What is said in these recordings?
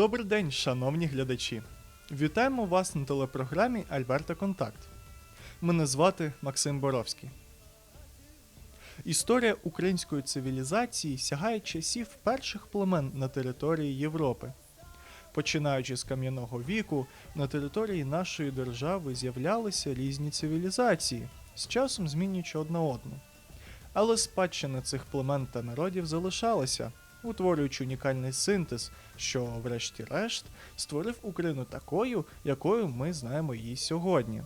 Добрий день, шановні глядачі! Вітаємо вас на телепрограмі Альберта Контакт. Мене звати Максим Боровський. Історія української цивілізації сягає часів перших племен на території Європи. Починаючи з кам'яного віку, на території нашої держави з'являлися різні цивілізації, з часом змінюючи одна одну. Але спадщина цих племен та народів залишалася, утворюючи унікальний синтез, що, врешті-решт, створив Україну такою, якою ми знаємо її сьогодні.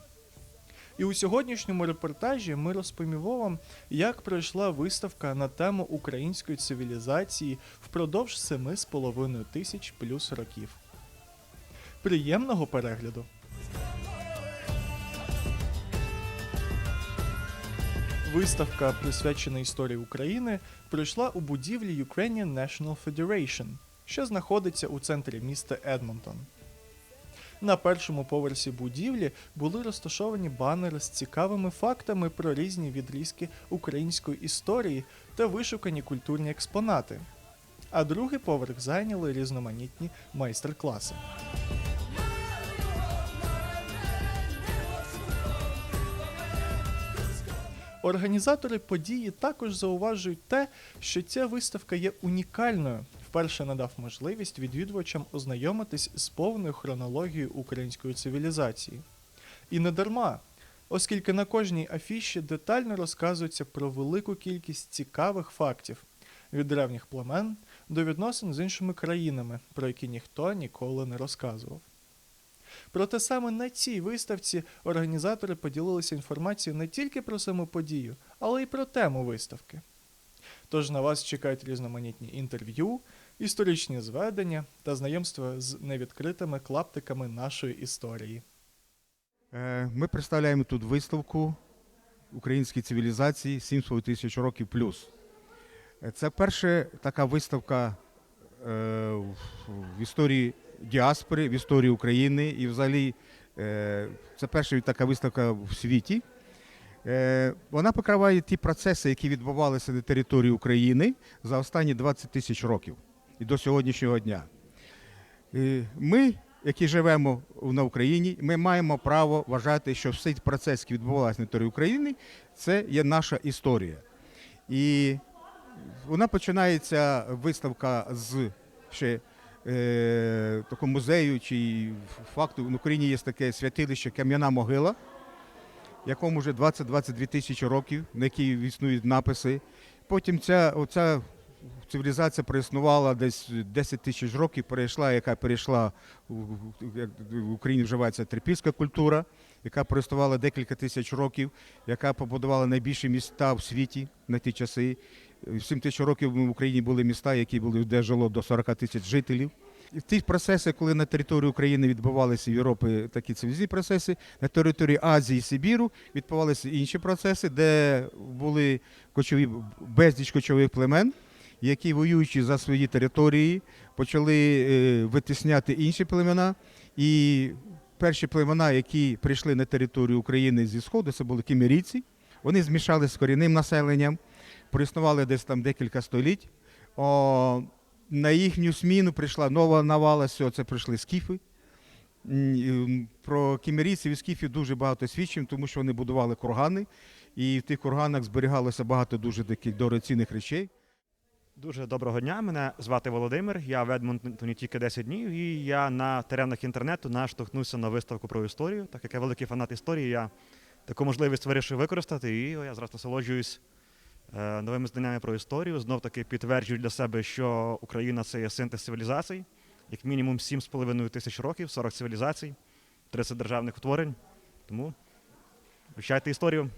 І у сьогоднішньому репортажі ми розповімо вам, як пройшла виставка на тему української цивілізації впродовж семи з половиною тисяч плюс років. Приємного перегляду! Виставка, присвячена історії України, пройшла у будівлі Ukrainian National Federation, що знаходиться у центрі міста Едмонтон. На першому поверсі будівлі були розташовані банери з цікавими фактами про різні відрізки української історії та вишукані культурні експонати. А другий поверх зайняли різноманітні майстер-класи. Організатори події також зауважують те, що ця виставка є унікальною, вперше надав можливість відвідувачам ознайомитись з повною хронологією української цивілізації. І не дарма, оскільки на кожній афіші детально розказується про велику кількість цікавих фактів від древніх племен до відносин з іншими країнами, про які ніхто ніколи не розказував. Проте саме на цій виставці організатори поділилися інформацією не тільки про саму подію, але й про тему виставки. Тож на вас чекають різноманітні інтерв'ю, історичні зведення та знайомства з невідкритими клаптиками нашої історії. Е, Ми представляємо тут виставку української цивілізації 7,5 тисяч років плюс. Е, Це перша така виставка е, в історії діаспори, в історії України і взагалі е, це перша така виставка в світі. Е, Вона покриває ті процеси, які відбувалися на території України за останні 20 тисяч років і до сьогоднішнього дня. Е, Ми, які живемо на Україні, ми маємо право вважати, що всі процес, який відбувався на території України, це є наша історія. І вона починається виставка з ще е, такого музею чи факту. В Україні є таке святилище Кам'яна могила, якому вже 20-22 тисячі років, на якій існують написи. Потім ця оця цивілізація проіснувала десь 10 тисяч років, перейшла, яка перейшла в Україні вживається трипільська культура, яка проіснувала декілька тисяч років, яка побудувала найбільші міста в світі на ті часи. 7 тисяч років в Україні були міста, які були де жило до 40 тисяч жителів. І в ті процеси, коли на території України відбувалися в Європі такі цивілізаційні процеси, на території Азії і Сибіру відбувалися інші процеси, де були кочові безліч кочових племен, які воюючи за свої території, почали е, витісняти інші племена. І перші племена, які прийшли на територію України зі сходу, це були кімерійці. Вони змішалися з корінним населенням, проіснували десь там декілька століть. О, на їхню зміну прийшла нова навала, все, це прийшли скіфи. Про кімерійців і скіфів дуже багато свідчень, тому що вони будували кургани, і в тих курганах зберігалося багато дуже таких дорогоцінних речей. Дуже доброго дня. Мене звати Володимир. Я в Едмонтоні тільки 10 днів, і я на теренах інтернету наштовхнувся на виставку про історію. Так як я великий фанат історії, я таку можливість вирішив використати, і я зараз насолоджуюсь новими знаннями про історію. Знов таки підтверджую для себе, що Україна це є синтез цивілізацій, як мінімум 7,5 тисяч років, 40 цивілізацій, 30 державних утворень. Тому вивчайте історію.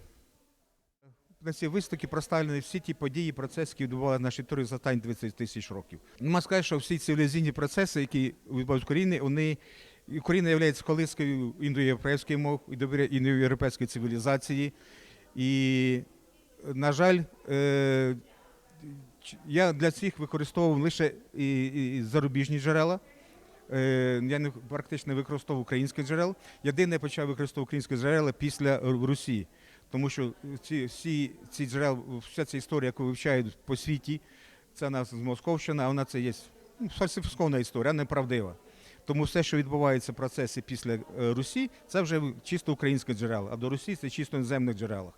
На цій виставці представлені всі ті події, процеси, які відбувалися на нашій території за останні 20 тисяч років. Можна сказати, що всі цивілізаційні процеси, які відбуваються в вони Україна є колискою індоєвропейської мов, індоєвропейської цивілізації. І, на жаль, е, я для цих використовував лише і, і зарубіжні джерела. Е, Я не практично використовував українських джерел. Єдине я почав використовувати українські джерела після Русі. Тому що ці всі ці джерела, вся ця історія, яку вивчають по світі, це нас з Московщини, а вона це є ну, фальсифікована історія, неправдива. Тому все, що відбувається в процесі після е, Русі, це вже чисто українське джерела, а до Русі це чисто іноземних джерелах.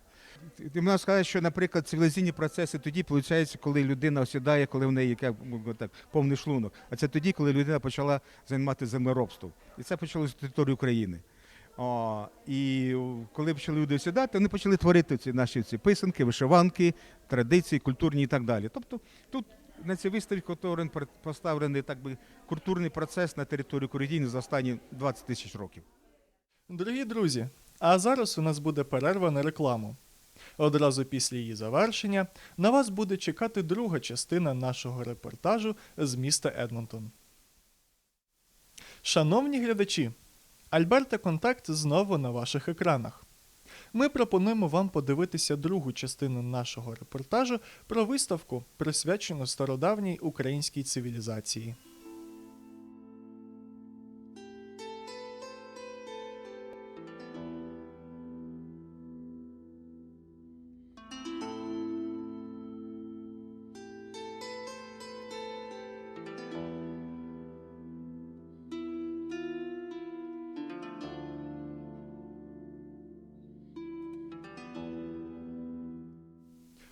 Ти можна сказати, що, наприклад, цивілізаційні процеси тоді виходить, коли людина осідає, коли в неї яке ну, так, повний шлунок. А це тоді, коли людина почала займатися землеробством. І це почалося з території України. О, і коли почали люди осідати, вони почали творити ці наші ці писанки, вишиванки, традиції, культурні і так далі. Тобто тут на цій виставці поставлений так би культурний процес на території України за останні 20 тисяч років. Дорогі друзі, а зараз у нас буде перерва на рекламу. Одразу після її завершення на вас буде чекати друга частина нашого репортажу з міста Едмонтон. Шановні глядачі, Альберта Контакт знову на ваших екранах. Ми пропонуємо вам подивитися другу частину нашого репортажу про виставку, присвячену стародавній українській цивілізації.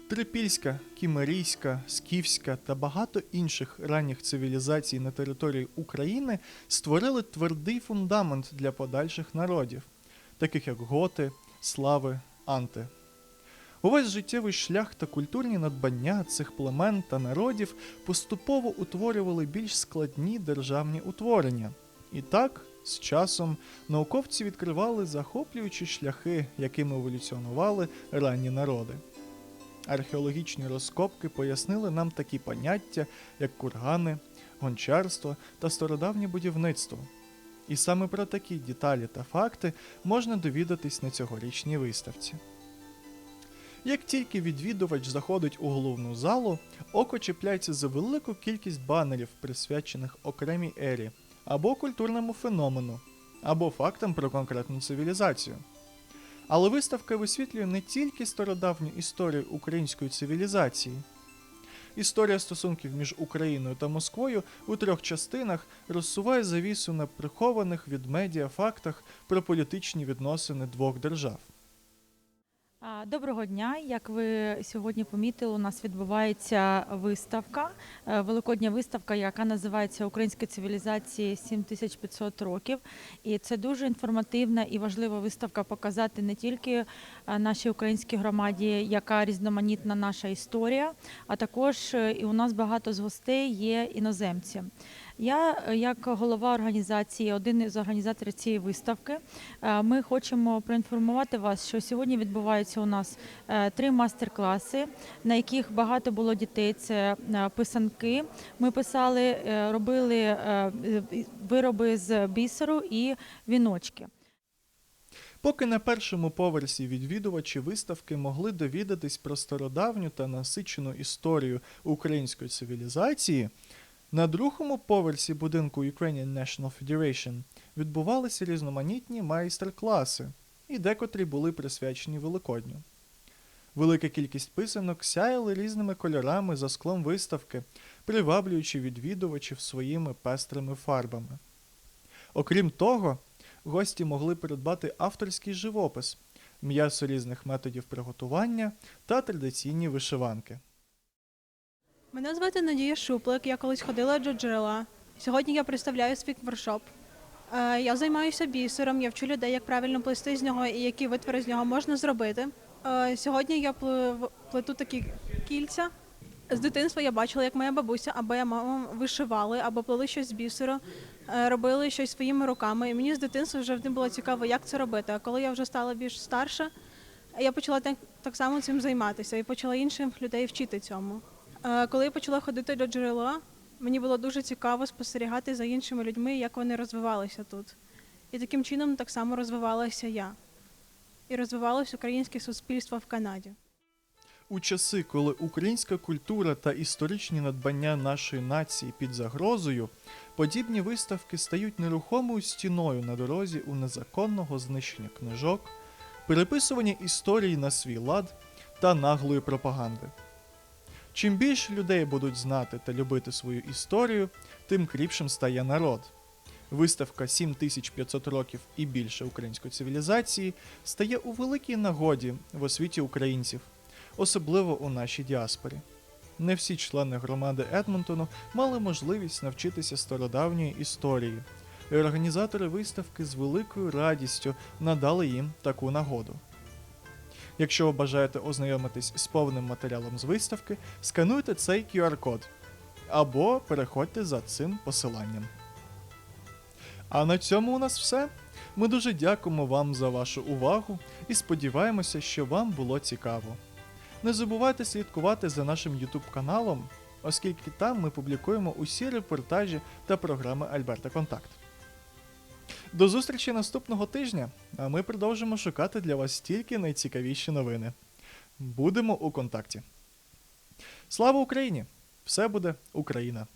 Трипільська, кімерійська, скіфська та багато інших ранніх цивілізацій на території України створили твердий фундамент для подальших народів, таких як готи, слави, анти. Увесь життєвий шлях та культурні надбання цих племен та народів поступово утворювали більш складні державні утворення. І так, з часом, науковці відкривали захоплюючі шляхи, якими еволюціонували ранні народи. Археологічні розкопки пояснили нам такі поняття, як кургани, гончарство та стародавнє будівництво. І саме про такі деталі та факти можна довідатись на цьогорічній виставці. Як тільки відвідувач заходить у головну залу, око чіпляється за велику кількість банерів, присвячених окремій ері, або культурному феномену, або фактам про конкретну цивілізацію. Але виставка висвітлює не тільки стародавню історію української цивілізації. Історія стосунків між Україною та Москвою у трьох частинах розсуває завісу на прихованих від медіа фактах про політичні відносини двох держав. Доброго дня. Як ви сьогодні помітили, у нас відбувається виставка, е, великодня виставка, яка називається Українська цивілізація 7500 років. І це дуже інформативна і важлива виставка показати не тільки е, нашій українській громаді, яка різноманітна наша історія, а також е, і у нас багато з гостей є іноземці. Я, е, як голова організації, один із організаторів цієї виставки, е, ми хочемо проінформувати вас, що сьогодні відбуваються у нас е, три мастер-класи, на яких багато було дітей. Це писанки. Ми писали, робили вироби з бісеру і віночки. Поки на першому поверсі відвідувачі виставки могли довідатись про стародавню та насичену історію української цивілізації, на другому поверсі будинку Ukrainian National Federation відбувалися різноманітні майстер-класи, і декотрі були присвячені Великодню. Велика кількість писанок сяяли різними кольорами за склом виставки, приваблюючи відвідувачів своїми пестрими фарбами. Окрім того, гості могли придбати авторський живопис, м'ясо різних методів приготування та традиційні вишиванки. Мене звати Надія Шуплик, я колись ходила до джерела. Сьогодні я представляю свій воркшоп. Е, Я займаюся бісером, я вчу людей, як правильно плести з нього і які витвори з нього можна зробити. Е, Сьогодні я пле- плету такі кільця. З дитинства я бачила, як моя бабуся або я мама вишивали, або плели щось з бісеру, е, робили щось своїми руками. І мені з дитинства вже було цікаво, як це робити. А коли я вже стала більш старша, я почала так само цим займатися і почала інших людей вчити цьому. Е, Коли я почала ходити до джерела, мені було дуже цікаво спостерігати за іншими людьми, як вони розвивалися тут. І таким чином так само розвивалася я. І розвивалося українське суспільство в Канаді. У часи, коли українська культура та історичні надбання нашої нації під загрозою, подібні виставки стають нерухомою стіною на дорозі у незаконного знищення книжок, переписування історії на свій лад та наглої пропаганди. Чим більше людей будуть знати та любити свою історію, тим кріпшим стає народ. Виставка 7500 років і більше української цивілізації стає у великій нагоді в освіті українців, особливо у нашій діаспорі. Не всі члени громади Едмонтону мали можливість навчитися стародавньої історії, і організатори виставки з великою радістю надали їм таку нагоду. Якщо ви бажаєте ознайомитись з повним матеріалом з виставки, скануйте цей QR-код або переходьте за цим посиланням. А на цьому у нас все. Ми дуже дякуємо вам за вашу увагу і сподіваємося, що вам було цікаво. Не забувайте слідкувати за нашим YouTube каналом, оскільки там ми публікуємо усі репортажі та програми Альберта Контакт. До зустрічі наступного тижня, а ми продовжимо шукати для вас тільки найцікавіші новини. Будемо у контакті. Слава Україні! Все буде Україна!